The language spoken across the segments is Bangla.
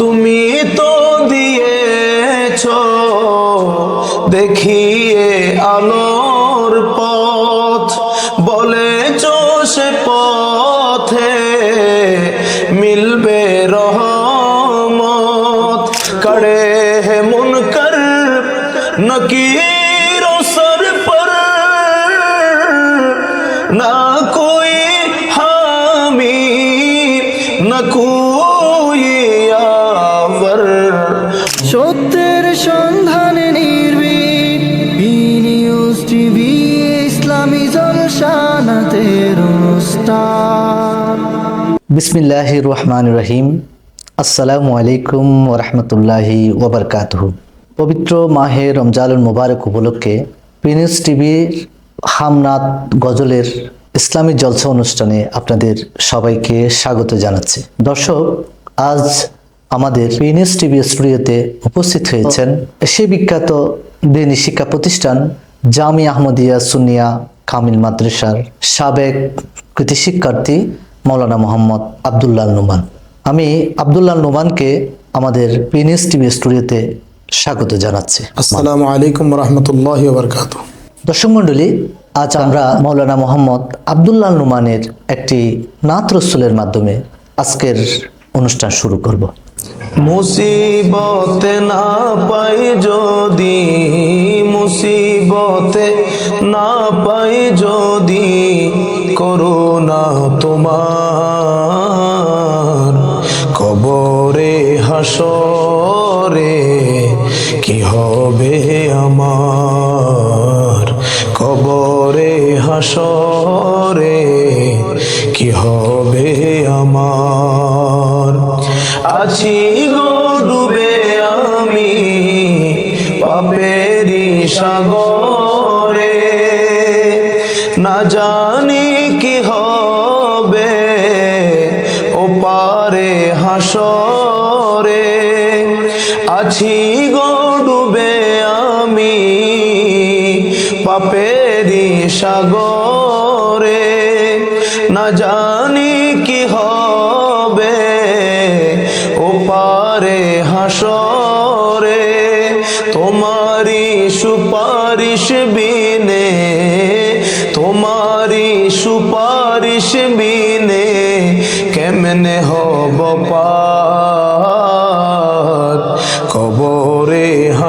তুমি তো দিয়েছ, দেখিয়ে আলোর পথ। বলেছ সে পথে মিলবে রহমত। করে হে কর নকির সর পর। না কই হামি, না কুই বিসমিল্লাহ রহমান রহিম আসসালামু আলাইকুম ওরহমতুল্লাহি ওবরকাতহু। পবিত্র মাহে রমজানুল মুবারক উপলক্ষে পিনিউজ টিভির হামনাথ গজলের ইসলামী জলসা অনুষ্ঠানে আপনাদের সবাইকে স্বাগত জানাচ্ছি। দর্শক, আজ আমাদের পিনিউজ টিভি স্টুডিওতে উপস্থিত হয়েছেন সে বিখ্যাত দিনী শিক্ষা প্রতিষ্ঠান জামি আহমদিয়া সুনিয়া কামিল মাদ্রাসার সাবেক কৃতি শিক্ষার্থী মৌলানা মোহাম্মদ আবদুল্লাহ নোমান। আমি আবদুল্লাহ নোমানকে আমাদের পিনিস টিভি স্টুডিওতে স্বাগত জানাচ্ছি। আসসালামু আলাইকুম রহমতুল্লাহ বরকাত দর্শক মণ্ডলী আজ আমরা মৌলানা মোহাম্মদ আবদুল্লাহ নোমানের একটি নাত রসুলের মাধ্যমে আজকের অনুষ্ঠান শুরু করব। মুসিবতে না পাই যদি মুসিবতে না পাই যদি করোনা তোমার। কবরে হাসরে কি হবে আমার? কবরে হাসরে পারে হাসরে, আছি গো ডুবে আমি পাপেরি সাগরে। না জানি কি হবে ও পারে হাসরে তোমারি সুপারিশ বিনে তোমারি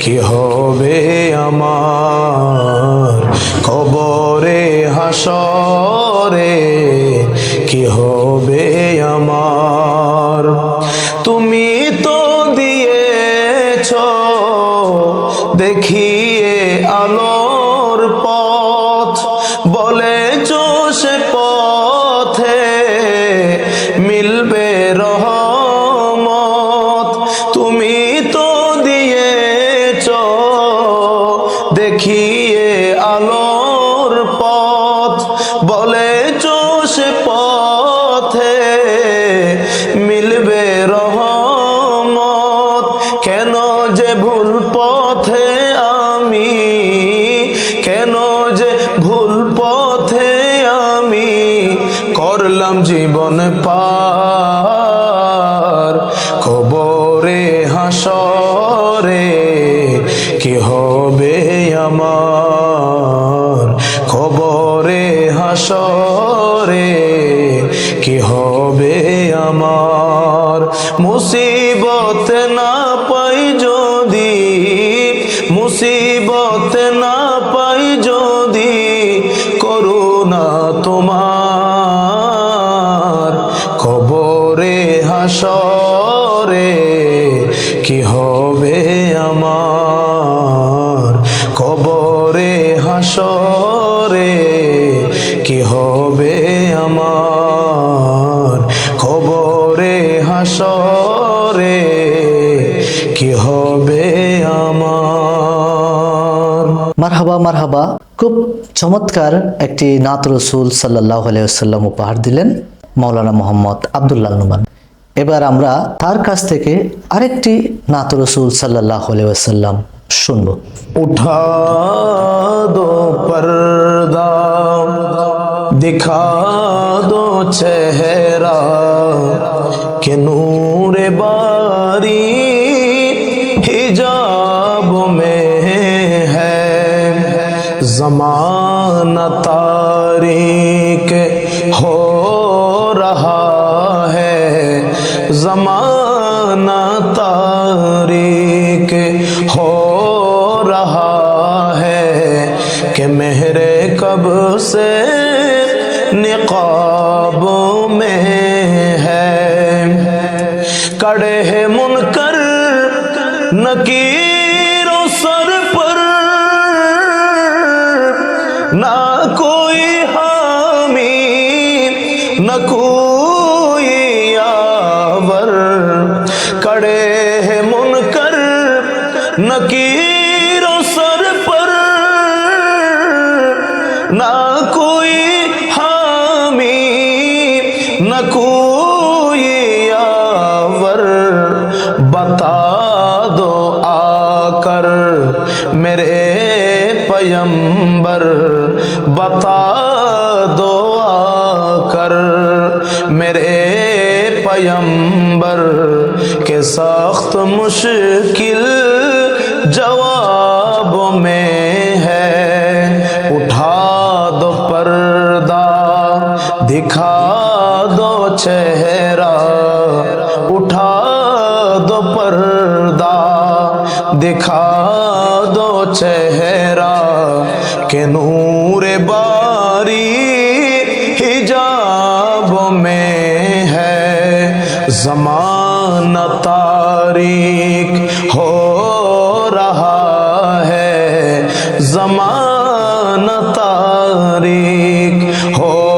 কি হবে যে ভুল পথে আমি? কেন যে ভুল পথে আমি? করলাম জীবন পার, খবরে, হাসরে, কি হবে আমার? খবরে, হাসরে, কি হবে আমার? মুসিবত হাসরে, কি হবে আমার? কবরে হাসরে, কি হবে আমার? কবরে হাসরে, কি হবে আমার? মারহাবা মারহাবা, খুব চমৎকার একটি নাত রসুল সাল্লাহ আলাইসাল্লাম উপহার দিলেন মৌলানা মোহাম্মদ আবদুল্লাহ নুমান। এবার আমরা তার কাছ থেকে আরেকটি নাত রসুল সাল্লাহ আলাইসাল্লাম শুনব। উঠা দো পর্দা, দেখা দো চেহারা, কে রে বারি হিজাব মে হ্যাঁ জমানা کب سے نقابوں میں ہے؟ کڑے منکر، نکیر و سر پر۔ نہ کوئی حامی نہ کوئی آور کڑے منکر، نکیر پر بتا دعا کر میرے پیمبر کے سخت مشکل جواب میں ہے۔ اٹھا دو پردہ، دکھا دو چہرہ۔ اٹھا دو پردہ، دکھا دو چہرہ۔ کے نور باری حجاب میں ہے۔ زمانہ تاریخ ہو رہا ہے۔ زمانہ تاریخ ہو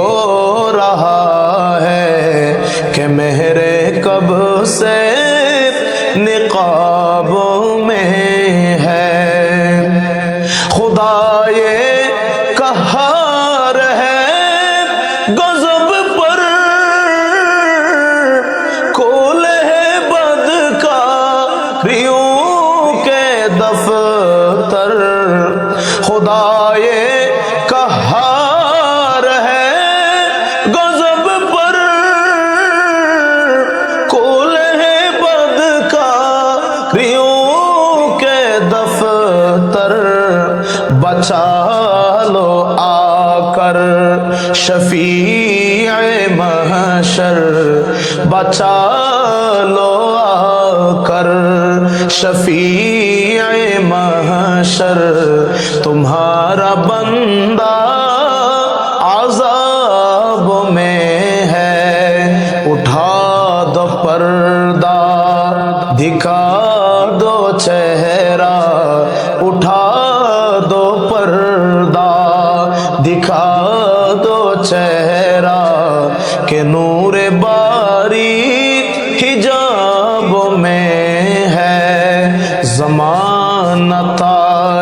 بچا لو آ کر شفیع محشر۔ بچا لو آ کر شفیع محشر۔ تمہارا بندہ عذاب میں ہے۔ اٹھا دو پردہ، دکھا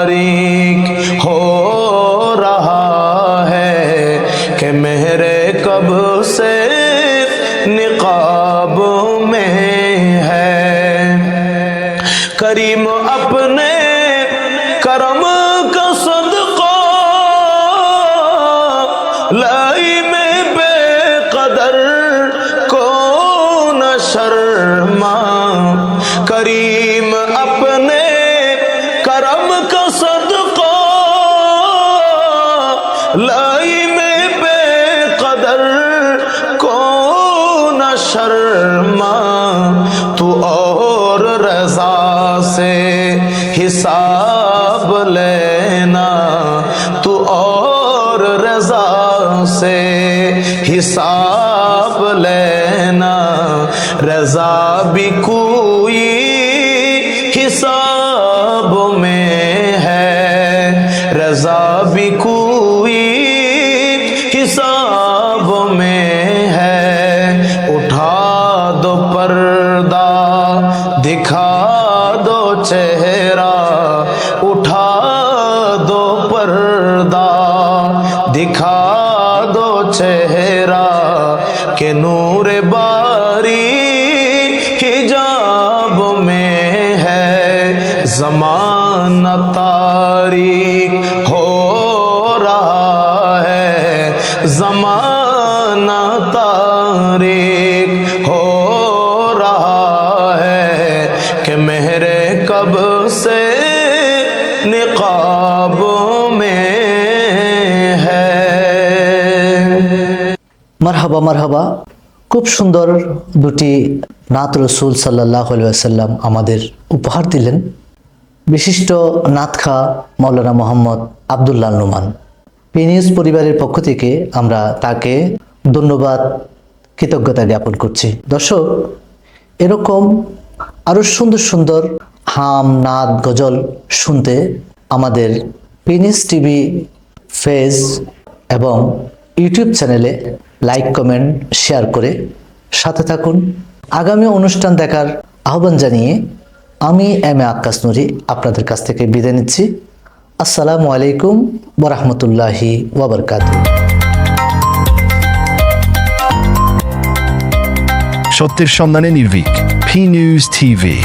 পারি حساب لینا تو اور رضا سے حساب لینا۔ رضا بھی کو जमाना तारीख हो रहा है जमाना तारीख हो रहा है कि मेरे कब से निकाब में है মারহাবা মারহাবা খুব সুন্দর দুটি নাত রসুল সাল্লাহ সাল্লাম আমাদের উপহার দিলেন বিশিষ্ট নাতখা মৌলানা মোহাম্মদ আবদুল্লাহ নুমান। পিনিউজ পরিবারের পক্ষ থেকে আমরা তাকে ধন্যবাদ, কৃতজ্ঞতা জ্ঞাপন করছি। দর্শক, এরকম আরও সুন্দর সুন্দর হাম, নাদ, গজল শুনতে আমাদের পিনিস টিভি ফেজ এবং ইউটিউব চ্যানেলে লাইক, কমেন্ট, শেয়ার করে সাথে থাকুন। আগামী অনুষ্ঠান দেখার আহ্বান জানিয়ে আমি এম এ আকাশ নুরি আপনাদের কাছ থেকে বিদায় নিচ্ছি। আসসালামু আলাইকুম বরহমতুল্লাহি ওবরকাতু সত্যের সন্ধানে নির্ভীক পি নিউজ টিভি।